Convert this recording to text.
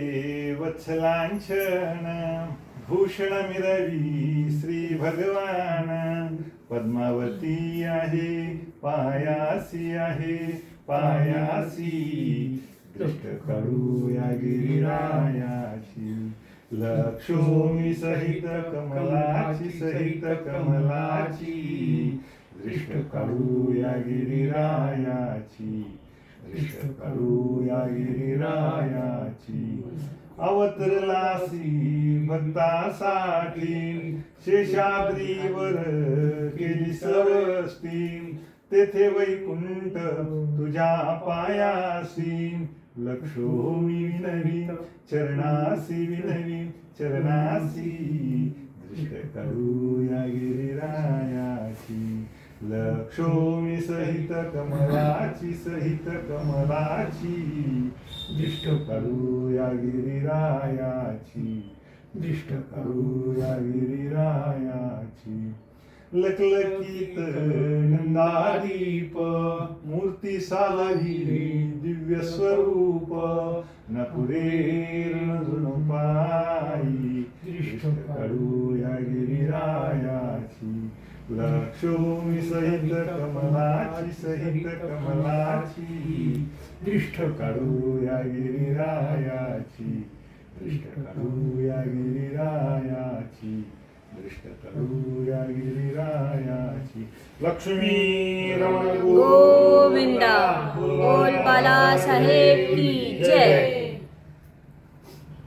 हे भूषणमिरवी भूषण मिरवी श्री भगवान. पद्मावती आहे पायासी आहे पायासी. दृष्ट काढू या गिरिरायाची लक्ष्मी सहित कमलाची सहित कमलाची. दृष्ट काढू या गिरिरायाची दृष्ट काढू अवतरलासी भक्तासाठी शेषाद्रीवर केली सरस्ती तेथे वैकुंठ तुझ्या पायासी. लक्ष्मी विनवी चरणासी विनवी चरणासी. दृष्ट करूया गिरिरा लक्ष्मी सहित कमलाची सहित कमलाची. दिष्ट करू या गिरिरायाची दृष्ट करू या गिरिरायाची. लकलकीत नंदादीप मूर्ती सालगिरी दिव्य स्वरूप. नपुरे रणजुन पायी दृष्ट करू लक्ष्मी सहित कमलाची सहित कमलाची दृष्ट काढू या गिरिरायाची दृष्ट काढू या गिरिरायाची दृष्ट काढू या गिरिरायाची लक्ष्मी रमण गोविंदा बोल बालासाहेब की जय।